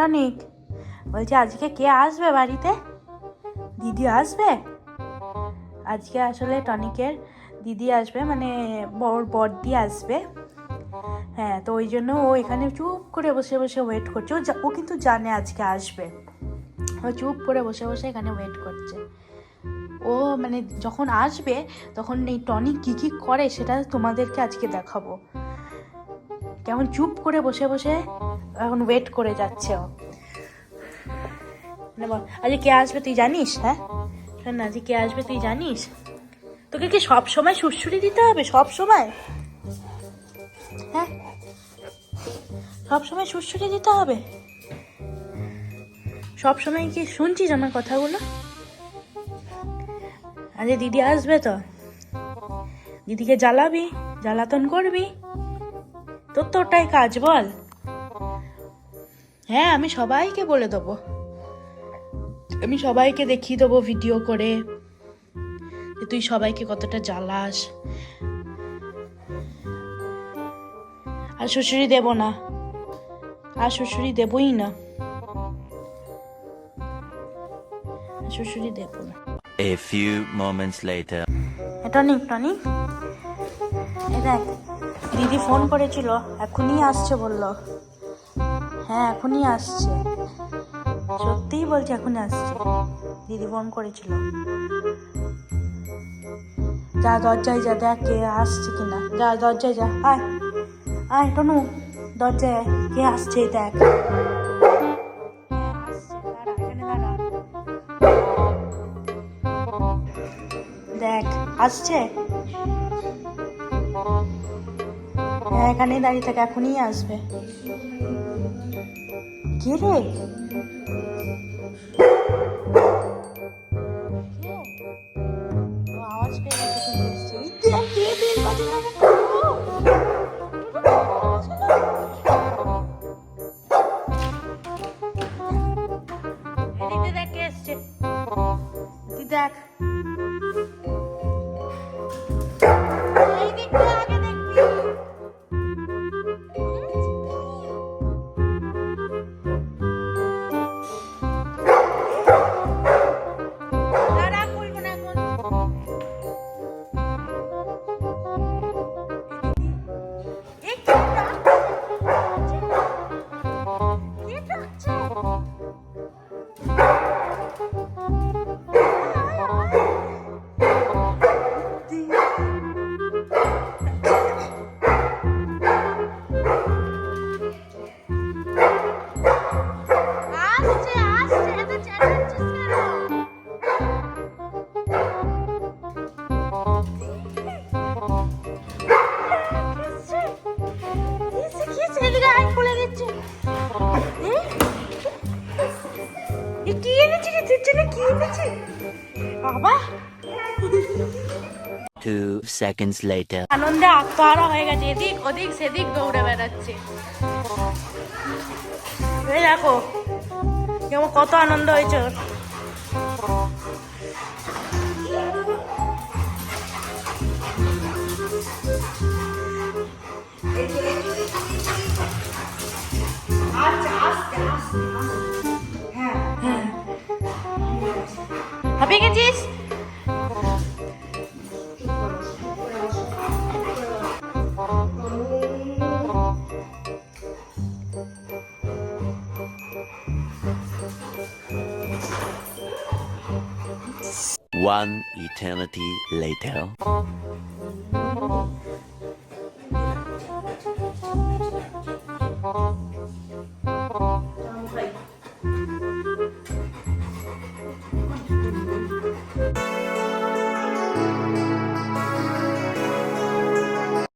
Tonic বলছি, আজকে কে আসবে বাড়িতে? দিদি আসবে? আজকে আসলে টনিকের দিদি আসবে মানে বর, বর্দি আসবে। হ্যাঁ তো ওই জন্য ও এখানে চুপ করে বসে বসে ওয়েট করছে। ও ও কিন্তু জানে আজকে আসবে। ও চুপ করে বসে বসে এখানে ওয়েট করছে। ও মানে যখন আসবে, তখন এই টনিক কী কী করে সেটা তোমাদেরকে আজকে দেখাবো। কেমন চুপ করে বসে বসে এখন ওয়েট করে যাচ্ছে ও। মানে আজকে কে আসবে তুই জানিস হ্যাঁ? না আজকে কে আসবে তুই জানিস? তোকে কি সব সময় সুরসুরি দিতে হবে? সব সময়? হ্যাঁ? সব সময় সুরসুরি দিতে হবে? সব সময় কি শুনছিস আমার কথাগুলো? আজকে দিদি আসবে তো। দিদিকে জ্বালাবি, জ্বালাতন করবি। তোর তো ওটাই কাজ, বল। হ্যাঁ আমি সবাইকে বলে দেবো। আমি সবাইকে দেখিয়ে দেবো ভিডিও করে যে তুই সবাইকে কতটা জ্বালাস। আর শ্বশুরি দেব না। আর শ্বশুরি দেবই না। শ্বশুরি দেব না। A few moments later. Tonic tonic দেখ দিদি ফোন করেছিল এখনই আসছে বলল। হ্যাঁ এখনই আসছে। সত্যিই বলছে, এখনই আসছে। দিদি ফোন করেছিল। যা, দরজায় যা, দেখ কে আসছে কিনা। যা, দরজায় যা, আয়। আয়, টনু, দরজায় কে আসছে, দেখ। দেখ, আসছে? হ্যাঁ এখানেই দাঁড়িয়ে থাকে এখনই আসবে কে রে আওয়াজ পেয়ে গেছে কিন্তু আসছে আসছে এত চেঁচাচ্ছিস কেন? কি এনেছি কি এনেছি? বাবা। Two seconds later. আনন্দে আত্মহারা হয়ে গেছে। এদিক, ওদিক, সেদিক দৌড়ে বেড়াচ্ছে। দেখো কেমন কত আনন্দ হয়েছে। ওর। হাঁপিয়ে গেছিস? One eternity later.